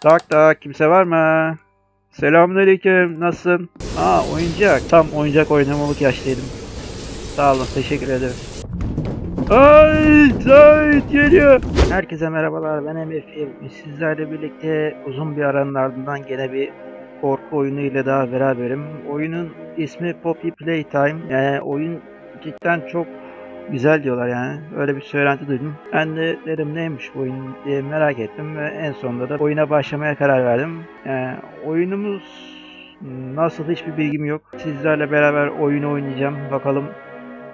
Tak tak kimse var mı? Selamünaleyküm. Nasılsın? Aa oyuncak. Tam oyuncak oynamalık yaştaydım. Sağ olun. Teşekkür ederim. Ay Zahit geliyor. Herkese merhabalar. Ben Emir Film. Sizlerle birlikte uzun bir aranın ardından gene bir korku oyunu ile daha beraberim. Oyunun ismi Poppy Playtime. Yani oyun cidden çok güzel diyorlar yani. Öyle bir söylenti duydum. Ben de dedim neymiş bu oyun diye merak ettim ve en sonunda da oyuna başlamaya karar verdim. Yani oyunumuz nasıl hiçbir bilgim yok. Sizlerle beraber oyunu oynayacağım. Bakalım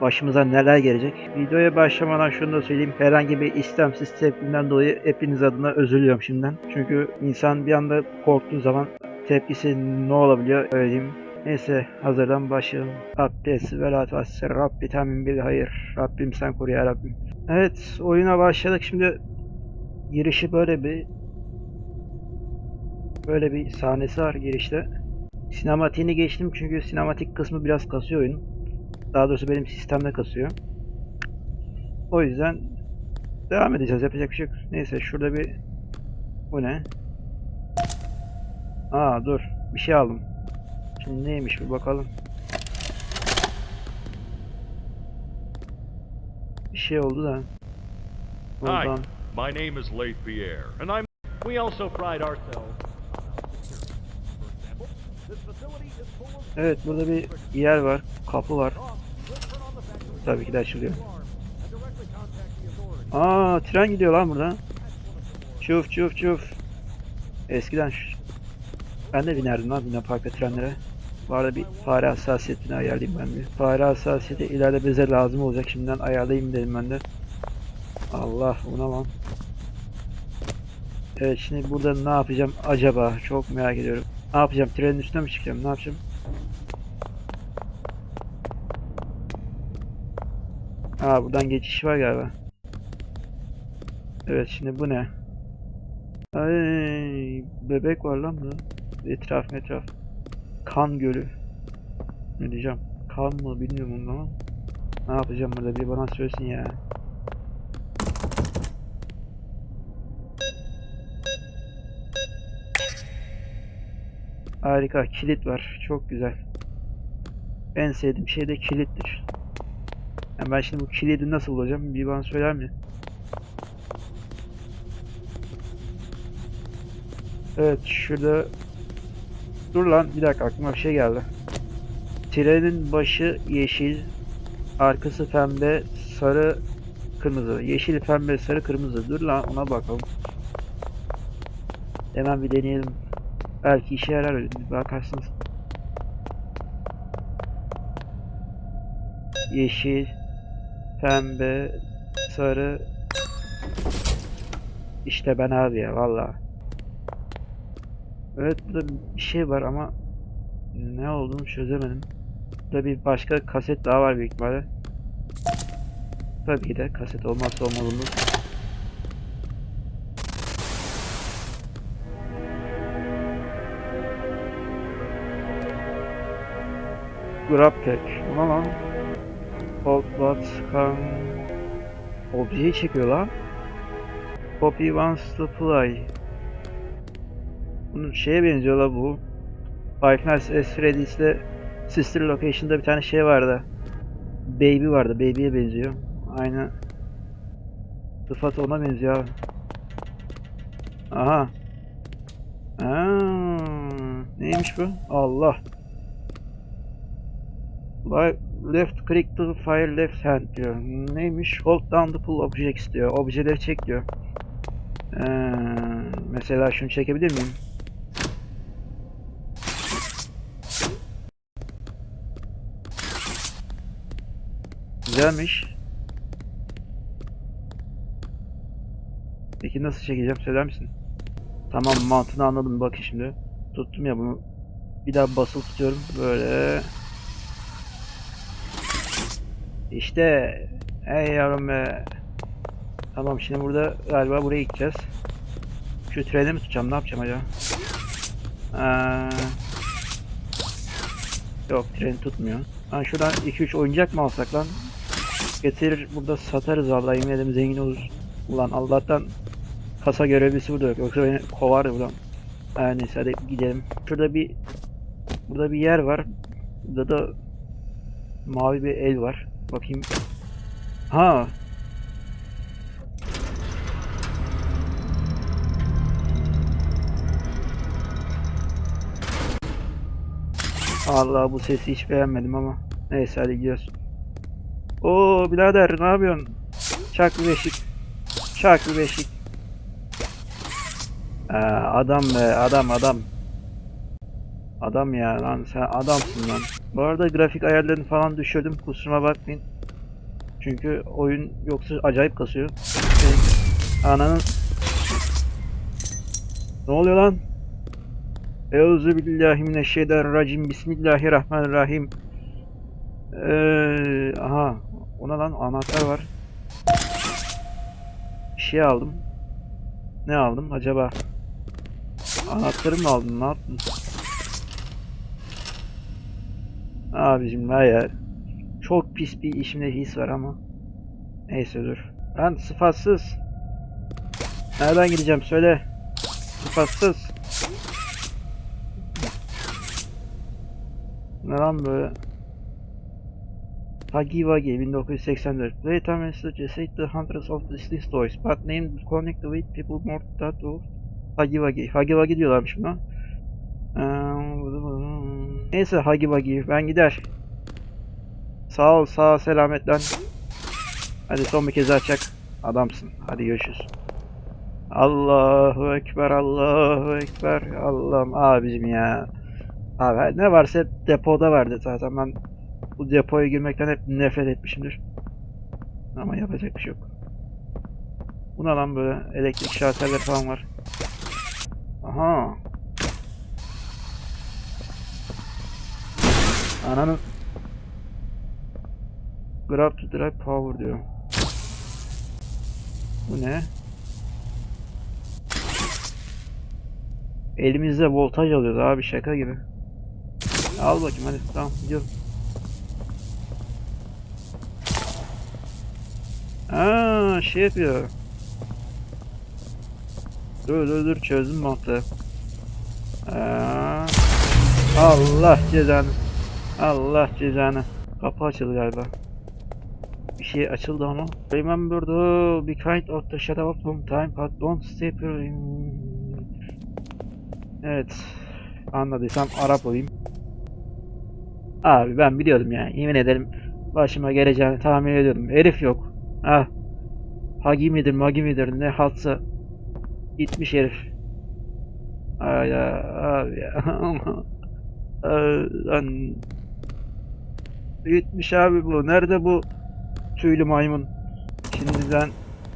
başımıza neler gelecek. Videoya başlamadan şunu da söyleyeyim. Herhangi bir istemsiz tepkimden dolayı hepiniz adına özür diliyorum şimdiden. Çünkü insan bir anda korktuğu zaman tepkisi ne olabiliyor öyle diyeyim. Neyse hazırdan başlayalım. Abdest ve la tuassir. Rabbi tamin bil hayır. Rabbim sen koru ya Rabbim. Evet oyuna başladık. Şimdi girişi böyle bir böyle bir sahnesi var girişte. Sinematiğini geçtim çünkü sinematik kısmı biraz kasıyor oyun. Daha doğrusu benim sistemde kasıyor. O yüzden devam edeceğiz. Yapacak bir şey yok. Neyse şurada bir bu ne? Aa dur. Bir şey aldım. Şimdi neymiş bir bakalım. Bir şey oldu da. Hi, Buradan. my name is Leith Pierre, and I'm. We also pride ourselves. Evet burada bir yer var. Kapı var. Tabii ki de açılıyor. Aa tren gidiyor lan buradan. Çuf çuf çuf. Eskiden. Ben de binerdim lan Luna Park'ta trenlere. Bu bir fare hassasiyetini ayarlayayım ben bir. Fare hassasiyeti ileride bize lazım olacak. Şimdiden ayarlayayım dedim ben de. Allah buna lan. Evet şimdi burada ne yapacağım acaba? Çok merak ediyorum. Ne yapacağım? Trenin üstüne mi çıkacağım? Ne yapacağım? Aa buradan geçiş var galiba. Evet şimdi bu ne? Ay bebek var lan burada. Etraf metraf. Kan gölü. Ne diyeceğim? Kan mı bilmiyorum ama. Ne yapacağım burada bir bana söylesin ya. Harika kilit var. Çok güzel. En sevdiğim şey de kilittir. Yani ben şimdi bu kilidi nasıl bulacağım? Bir bana söyler mi? Evet şurada Dur lan bir dakika aklıma bir şey geldi. Trenin başı yeşil, arkası pembe, sarı, kırmızı. Yeşil, pembe, sarı, kırmızı. Dur lan ona bakalım. Hemen bir deneyelim. Belki işe yarar bakarsınız. Yeşil, pembe, sarı. İşte ben abi ya valla. Evet burada bir şey var ama ne olduğunu çözemedim. Burada bir başka kaset daha var büyük ihtimalle. Tabii ki de kaset olmazsa olmazımız. Grab pack. Bu ne lan? Old Blood Scan. Objeyi çekiyor lan. Poppy wants to play. Bunun şeye benziyor la bu. Five Nights at Freddy's'le Sister Location'da bir tane şey vardı. Baby vardı. Baby'ye benziyor. Aynı. Sıfatı ona benziyor. Aha. Aa, neymiş bu? Allah. Left click to fire left hand diyor. Neymiş? Hold down to pull objects diyor. Objeleri çek diyor. Ee, mesela şunu çekebilir miyim? Güzelmiş. Peki nasıl çekeceğim söyler misin? Tamam mantığını anladım bak şimdi. Tuttum ya bunu. Bir daha basılı tutuyorum böyle. İşte. Ey yavrum be. Tamam şimdi burada galiba buraya gideceğiz. Şu treni mi tutacağım ne yapacağım acaba? Ee, yok treni tutmuyor. Ha şuradan 2-3 oyuncak mı alsak lan? Getirir burada satarız vallahi yemin ederim zengin oluruz. Ulan Allah'tan kasa görevlisi burada yok. Yoksa beni kovardı buradan. Her neyse hadi gidelim. Şurada bir burada bir yer var. Burada da mavi bir el var. Bakayım. Ha. Allah bu sesi hiç beğenmedim ama. Neyse hadi gidiyoruz. Oo birader ne yapıyorsun? Çak bir beşik. Çak bir beşik. Ee, adam be adam adam. Adam ya lan sen adamsın lan. Bu arada grafik ayarlarını falan düşürdüm kusuruma bakmayın. Çünkü oyun yoksa acayip kasıyor. Senin ananın Ne oluyor lan? Euzu billahi mineşşeytanirracim. Bismillahirrahmanirrahim. Ee, aha. Ona lan anahtar var. Bir şey aldım. Ne aldım acaba? Anahtarı mı aldın? Ne yaptın? Abicim ya. Çok pis bir işimde his var ama. Neyse dur. Ben sıfatsız. Nereden gideceğim söyle. Sıfatsız. Ne lan böyle? Huggy Wuggy 1984. Later message essayed the hundreds of these toys, but named connect with people more that of Huggy Wuggy. Huggy Wuggy diyorlarmış buna. Neyse Huggy Wuggy ben gider. Sağ ol sağ ol selametle. Hadi son bir kez açacak. Adamsın. Hadi görüşürüz. Allahu Ekber, Allahu Ekber. Allah'ım abicim ya. Abi ne varsa depoda vardı zaten ben bu depoya girmekten hep nefret etmişimdir. Ama yapacak bir şey yok. Buna lan böyle elektrik şalterleri falan var. Aha. Ananın Grab to drive power diyor. Bu ne? Elimizde voltaj alıyoruz abi şaka gibi. Al bakayım hadi tamam gidiyorum. Aa şey yapıyor. Dur dur dur çözdüm mantığı. Aa, Allah cezanı. Allah cezanı. Kapı açıldı galiba. Bir şey açıldı ama. Remember the be kind of the shadow of long time but don't step in. Evet. Anladıysam Arap olayım. Abi ben biliyordum ya. Yemin ederim başıma geleceğini tahmin ediyordum. Herif yok. Ah. Hagi midir, magi midir ne haltsa gitmiş herif. Ay ya abi ya. Lan gitmiş abi bu. Nerede bu tüylü maymun? Şimdiden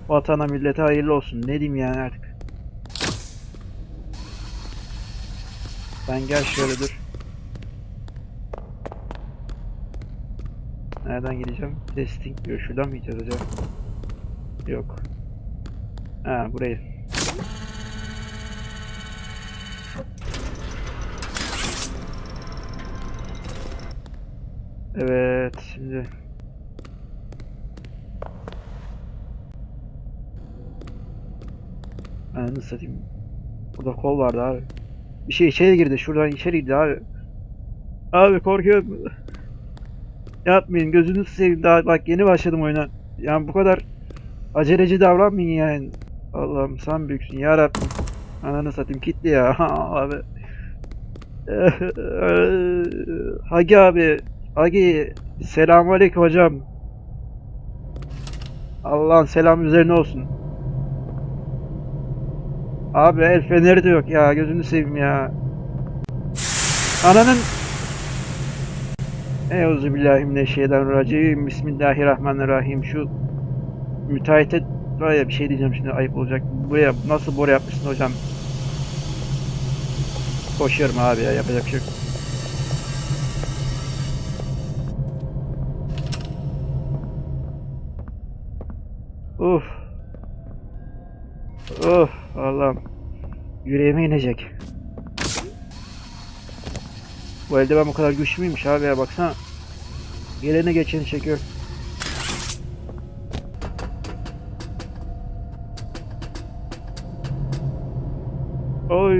vatana millete hayırlı olsun. Ne diyeyim yani artık. Sen gel şöyle dur. Nereden gideceğim? Testing diyor. Şuradan mı gideceğiz acaba? Yok. Ha burayı. Evet şimdi. Ananı satayım. Burada kol vardı abi. Bir şey içeri girdi. Şuradan içeri girdi abi. Abi korkuyorum. Yapmayın gözünü seveyim daha bak yeni başladım oyuna. Yani bu kadar aceleci davranmayın yani. Allah'ım sen büyüksün ya Rabbim. Ananı satayım kitli ya abi. Hagi abi. Hagi. Selamünaleyküm hocam. Allah'ın selam üzerine olsun. Abi el feneri de yok ya gözünü seveyim ya. Ananın Euzubillahimineşşeytanirracim. Bismillahirrahmanirrahim. Şu müteahhite var bir şey diyeceğim şimdi ayıp olacak. Buraya nasıl boru yapmışsın hocam? Koşuyorum abi ya yapacak bir şey. Uf. Uf Allah'ım. Yüreğime inecek. Bu eldiven bu kadar güçlü müymüş abi ya baksana. Geleni geçeni çekiyor. Oy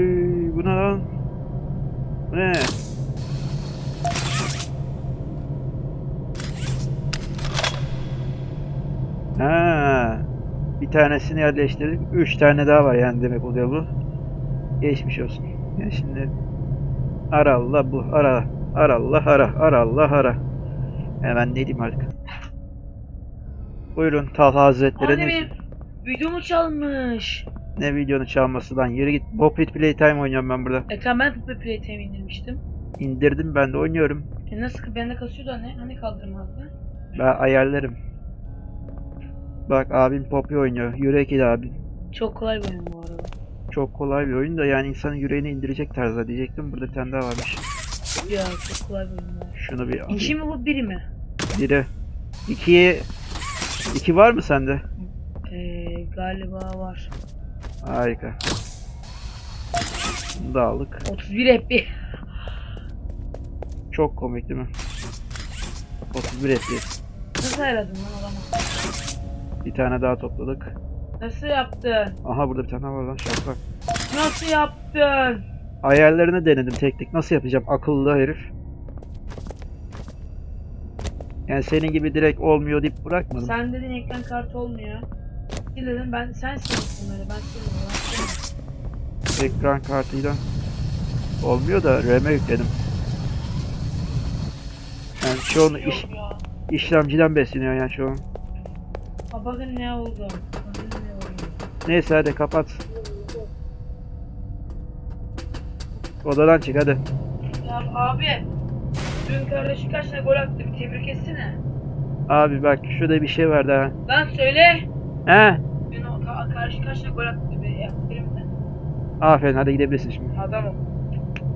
bu ne lan? Bu ne? Ha, bir tanesini yerleştirdik. Üç tane daha var yani demek oluyor bu. Geçmiş olsun. Ya şimdi ara Allah bu ara. Ara Allah ara. Ara Allah ara. Hemen ne diyeyim artık. Buyurun Talha Hazretleri. Anne ne- benim videomu çalmış. Ne videonu çalması lan yürü git. Popit Playtime oynuyorum ben burada. Ekran ben Puppy Playtime indirmiştim. İndirdim ben de oynuyorum. E nasıl bende kasıyordu anne? Hani kaldırmazdı? Ben ayarlarım. Bak abim Poppy oynuyor. Yürek il abi. Çok kolay bir oyun bu arada. Çok kolay bir oyun da yani insanın yüreğini indirecek tarzda diyecektim. Burada bir tane daha varmış. Ya çok kolay bir oyun bu. Şunu bir alayım. İki mi bu biri mi? Biri. İkiye... İki var mı sende? Ee, galiba var. Harika. Bunu da aldık. 31 FP. Çok komik değil mi? 31 FPS. Nasıl ayarladın lan adamı? Bir tane daha topladık. Nasıl yaptın? Aha burada bir tane var lan şaplak. Nasıl yaptın? Ayarlarını denedim tek tek. Nasıl yapacağım akıllı herif. Yani senin gibi direkt olmuyor deyip bırakmadım. Sen dedin ekran kartı olmuyor. Bir dedim ben sen silmişsin bunları ben silmiyorum. Ekran kartıyla olmuyor da RAM'e yükledim. Yani çoğunu iş, ya. işlemciden besleniyor yani çoğu. Ha bakın ne oldu. Neyse hadi kapat. Odadan çık hadi. Ya abi. Dün kardeşi kaç tane gol attı bir tebrik etsene. Abi bak şurada bir şey var daha. Lan söyle. He? Dün o ka- kaç tane gol attı bir ya. Birimden. Aferin hadi gidebilirsin şimdi. Adamım.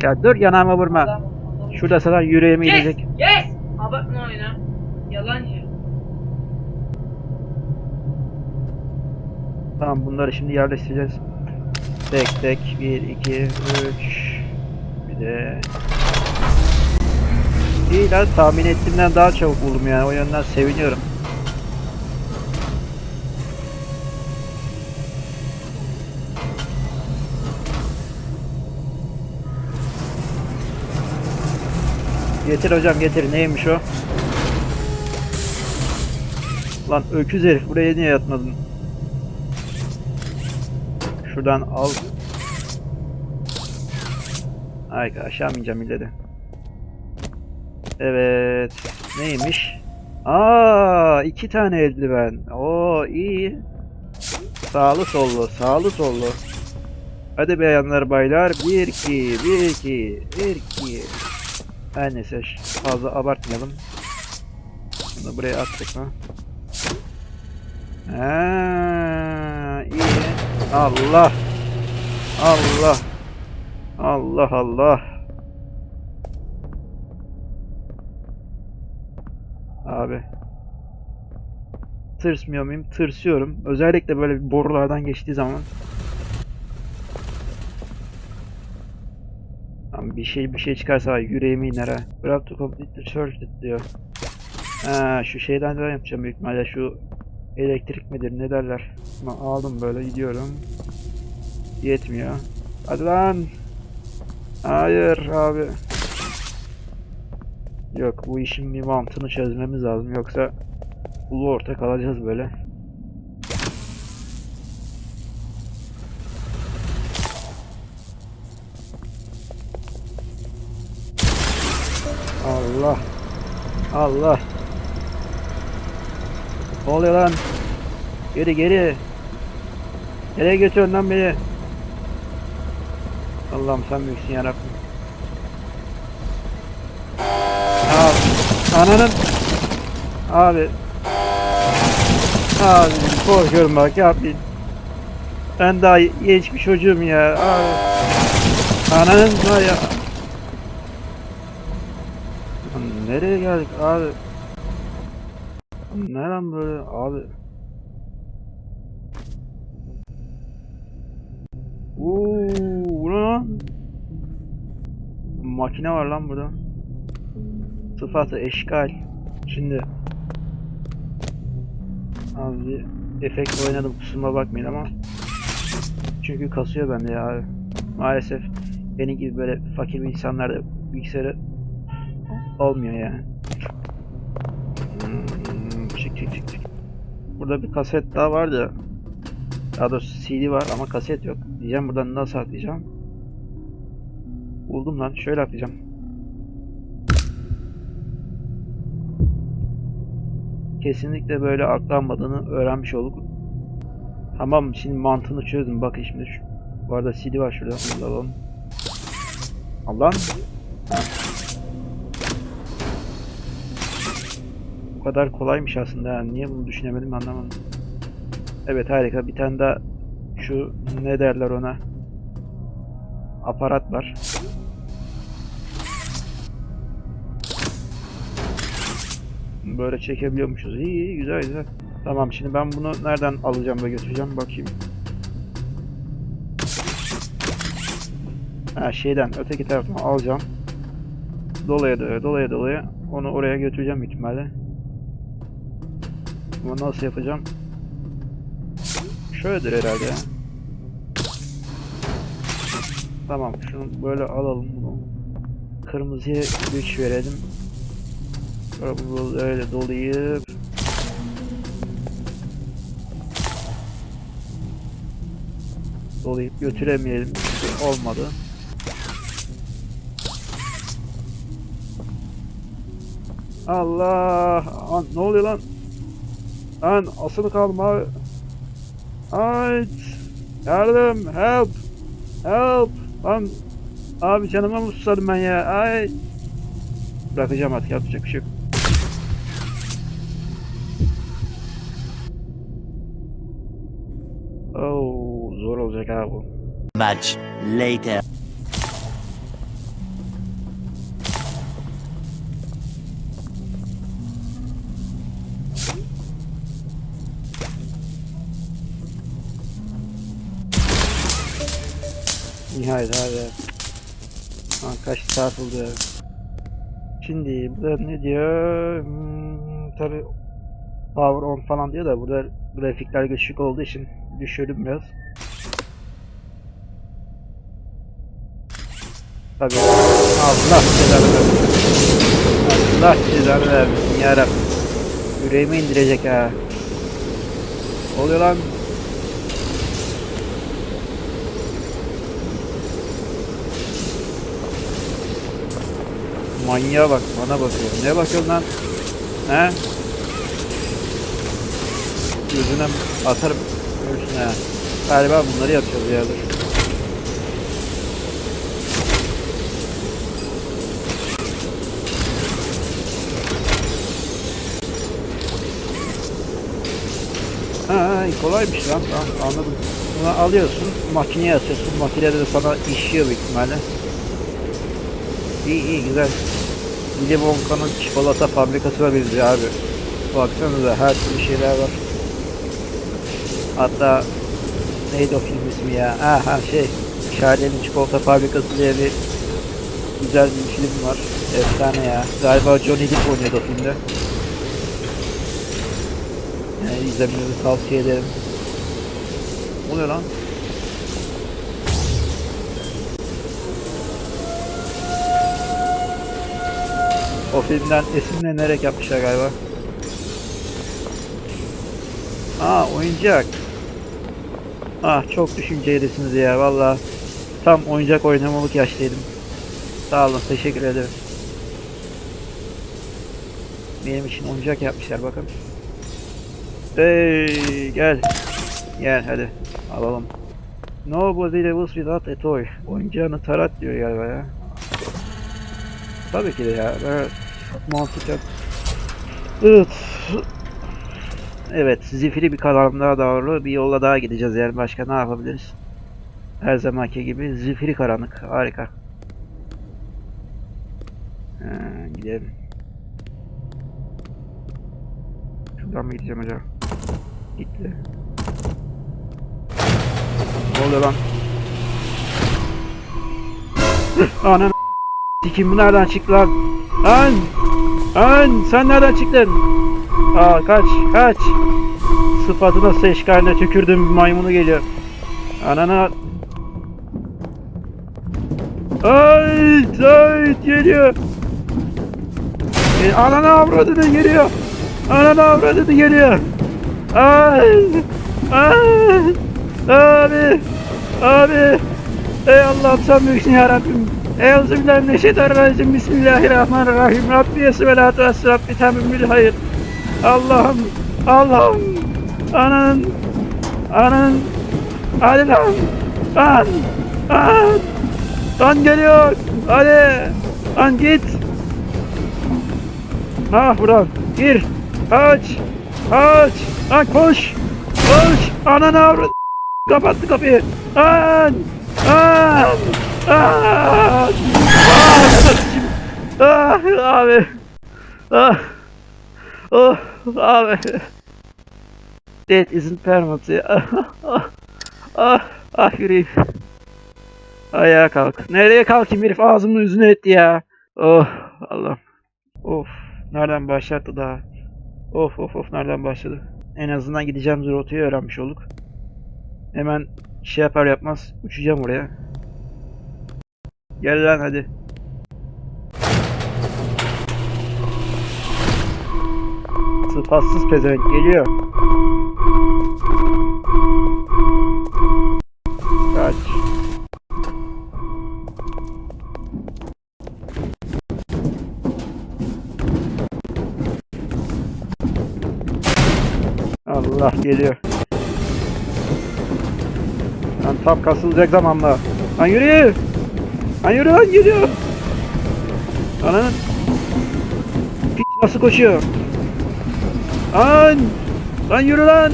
Ya dur yanağıma vurma. Adamım. adamım. Şurada sana yüreğime Yes! inecek. Yes! Abartma oyunu. Yalancı. Tamam bunları şimdi yerleştireceğiz. Tek tek 1 2 3 bir de İyi lan tahmin ettiğimden daha çabuk buldum yani o yönden seviniyorum. Getir hocam getir neymiş o? Lan öküz herif buraya niye yatmadın? Şuradan al. Ay aşağı ineceğim ileri? Evet. Neymiş? Aa, iki tane eldiven. Oo iyi. Sağlı sollu, sağlı sollu. Hadi beyanlar baylar. 1 2 1 2 1 2. Her neyse fazla abartmayalım. Bunu buraya attık mı? Ha, iyi. Allah. Allah. Allah Allah. Abi. Tırsmıyor muyum? Tırsıyorum. Özellikle böyle bir borulardan geçtiği zaman. Lan bir şey bir şey çıkarsa yüreğime iner ha. Grab to complete the it diyor. Ha, şu şeyden de yapacağım büyük ihtimalle şu elektrik midir ne derler. Ama aldım böyle gidiyorum. Yetmiyor. Hadi lan. Hayır abi. Yok bu işin bir mantığını çözmemiz lazım yoksa ulu orta kalacağız böyle. Allah. Allah. Ne oluyor lan? Geri geri. Nereye götürüyorsun lan beni? Allah'ım sen büyüksün yarabbim. Abi. Ananın. Abi. Abi korkuyorum bak yapmayın. Ben daha genç bir çocuğum ya. Abi. Ananın var ya. Nereye geldik abi? Ne lan böyle abi? Uuu, bu ne lan? Makine var lan burada. Sıfatı eşkal. Şimdi Az efekt oynadım kusuruma bakmayın ama çünkü kasıyor bende ya abi. Maalesef benim gibi böyle fakir bir insanlarda bilgisayarı olmuyor yani. Hmm, çık çık çık çık. Burada bir kaset daha vardı. Daha doğrusu CD var ama kaset yok. Diyeceğim buradan nasıl atlayacağım? Buldum lan. Şöyle atlayacağım. Kesinlikle böyle atlanmadığını öğrenmiş olduk. Tamam şimdi mantığını çözdüm. Bakın şimdi şu. Bu arada CD var şurada. Bunu alalım. Allah'ım. Bu kadar kolaymış aslında yani. Niye bunu düşünemedim anlamadım. Evet harika. Bir tane daha şu ne derler ona? Aparat var. Böyle çekebiliyormuşuz. İyi iyi güzel güzel. Tamam şimdi ben bunu nereden alacağım ve götüreceğim bakayım. Ha şeyden öteki taraftan alacağım. Dolaya dolaya dolaya dolaya onu oraya götüreceğim ihtimalle. Ama nasıl yapacağım? Şöyledir herhalde ya. Tamam şunu böyle alalım bunu. Kırmızıya güç verelim. Böyle dolayıp dolayıp götüremeyelim. Olmadı. Allah! An, ne oluyor lan? Lan asılı kalma. Ay! Yardım! Help! Help! Lan! Abi canıma mı susadım ben ya? Ay! Bırakacağım artık yapacak bir şey yok. Oo, zor olacak abi bu. Much later. Nihayet abi. Lan kaç ya. Şimdi burada ne diyor? Hmm, tabi power on falan diyor da burada grafikler düşük olduğu için düşürdüm biraz. Tabi Allah cezanı versin. Allah cezanı versin yarabbim. Yüreğime indirecek ha. Oluyor lan? Manyağa bak bana bakıyor. Ne bakıyorsun lan? He? Gözüne atarım ha. Galiba bunları yapacağız ya dur. Ha, kolaymış lan. Tamam, anladım. Bunu alıyorsun, makineye atıyorsun. Makinede de sana işiyor büyük ihtimalle. İyi iyi güzel. Willy Wonka'nın çikolata fabrikasına benziyor abi. Baksanıza her türlü şeyler var. Hatta neydi o film ismi ya? Ha ha şey. Charlie'nin çikolata fabrikası diye bir güzel bir film var. Efsane ya. Galiba Johnny Depp oynuyordu o filmde. Yani izlemenizi tavsiye ederim. Ne oluyor lan? O filmden esinlenerek yapmışlar galiba. Aa oyuncak. Ah çok düşüncelisiniz ya valla. Tam oyuncak oynamalık yaştaydım. Sağ olun teşekkür ederim. Benim için oyuncak yapmışlar bakın. Hey gel. Gel hadi alalım. Nobody levels without a toy. Oyuncağını tarat diyor galiba ya. Tabii ki de ya. Ben mantıken. Evet. Evet, zifiri bir karanlığa doğru bir yola daha gideceğiz yani başka ne yapabiliriz? Her zamanki gibi zifiri karanlık. Harika. Ha, gidelim. Şuradan mı gideceğim acaba? Gitti. Ne oluyor lan? Anam Sikim nereden çıktı lan? Lan! Lan! Sen nereden çıktın? Aa kaç kaç! Sıfatına seçkaline tükürdüm maymunu geliyor. Anana... Ay Zahit geliyor. E, ananı avradını geliyor. Ananı avradını geliyor. Ay. Ay. Abi. Abi. Ey Allah'ım sen büyüksün ya Rabbim. Euzubillahimineşşeytanirracim. Bismillahirrahmanirrahim. Rabbi esvelatu esselam. Bitemimül hayır. Allah'ım. Allah'ım. Ananın. Ananın. Hadi lan. Lan. Lan. Geliyor. Hadi. Lan git. Ha buradan. Gir. Aç. Aç. Lan koş. Koş. Ananı avrat. Kapattı kapıyı. Lan. Lan. Lan. Ah, abi. Ah. Oh, abi. Death isn't permanent ya. Ah, ah, ah yüreğim. Ayağa kalk. Nereye kalkayım herif ağzımın yüzünü etti ya. Oh Allah'ım. Of. Nereden başlattı daha? Of of of nereden başladı? En azından gideceğimiz rotayı öğrenmiş olduk. Hemen şey yapar yapmaz uçacağım oraya. Gel lan hadi. Sıfatsız pezevenk geliyor. Kaç. Allah geliyor. Lan tam kasılacak zamanla. Lan yürü! Lan yürü lan geliyor! Ananın... Piç nasıl koşuyor? Lan! Lan yürü lan!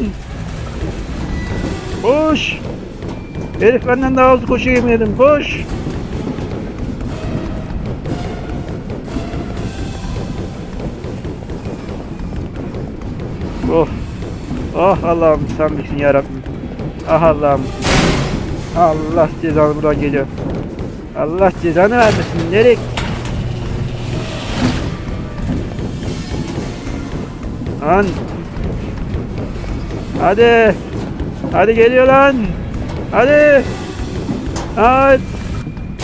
Koş! Herif benden daha hızlı koşuyor yemin ederim. Koş! Oh! Oh Allah'ım sen bilsin yarabbim. Ah Allah'ım. Allah cezanı buradan geliyor. Allah cezanı vermesin. Nereye? Lan. Hadi. Hadi geliyor lan. Hadi. Hadi.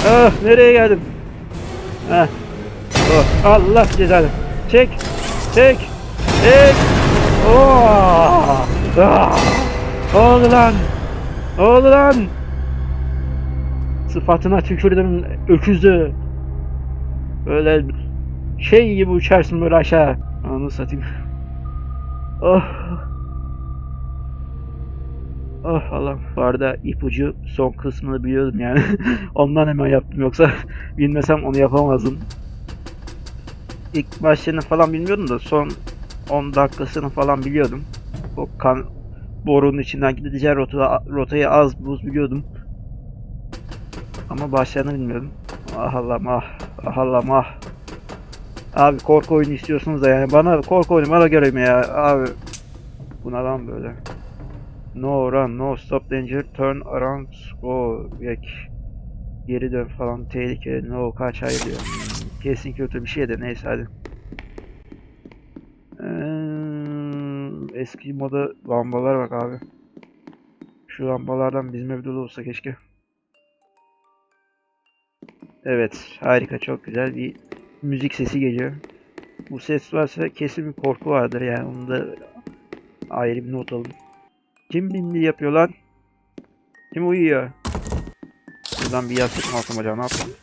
Ah nereye geldim? Heh. Oh, Allah cezanı. Çek. Çek. Çek. Oh. Ah. Oldu lan? Oldu lan? Sıfatına tükürdüm öküzü. Böyle şey gibi uçarsın böyle aşağı. Anı satayım. Oh. Oh Allah'ım. Bu arada ipucu son kısmını biliyordum yani. Ondan hemen yaptım yoksa bilmesem onu yapamazdım. İlk başlarını falan bilmiyordum da son 10 dakikasını falan biliyordum. O kan borunun içinden gideceği rota, rotayı az buz biliyordum. Ama başlarını bilmiyordum. Ah Allah'ım ah. Ah Allah'ım ah. Abi korku oyunu istiyorsunuz da yani bana korku oyunu bana göre ya abi. Bu lan böyle? No run, no stop danger, turn around, go back. Geri dön falan tehlike, no kaç hayır diyor. Kesin kötü bir şey de neyse hadi. Ee, eski moda lambalar bak abi. Şu lambalardan bizim evde de olsa keşke. Evet, harika, çok güzel bir müzik sesi geliyor. Bu ses varsa kesin bir korku vardır yani onu da ayrı bir not alın. Kim bindi yapıyor lan? Kim uyuyor? Buradan bir yastık mı alsam acaba ne yapayım?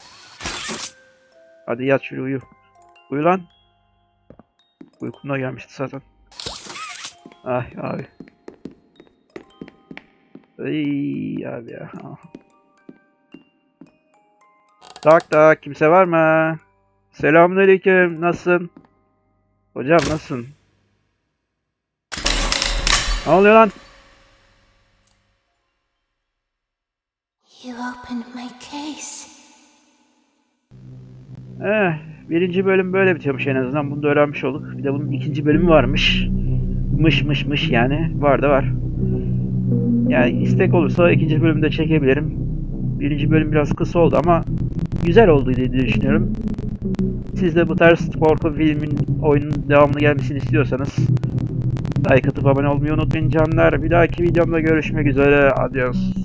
Hadi yat şuraya uyu. Uyu lan. Uykumda gelmişti zaten. Ay abi. Ay abi ya. Tak tak kimse var mı? Selamünaleyküm. Nasılsın? Hocam nasılsın? Ne oluyor lan? You opened my case. Eh, birinci bölüm böyle bitiyormuş en azından. Bunu da öğrenmiş olduk. Bir de bunun ikinci bölümü varmış. Mış mış mış yani. Var da var. Yani istek olursa ikinci bölümde çekebilirim. Birinci bölüm biraz kısa oldu ama güzel oldu diye düşünüyorum. Siz de bu tarz korku filmin oyunun devamlı gelmesini istiyorsanız like atıp abone olmayı unutmayın canlar. Bir dahaki videomda görüşmek üzere. Adios.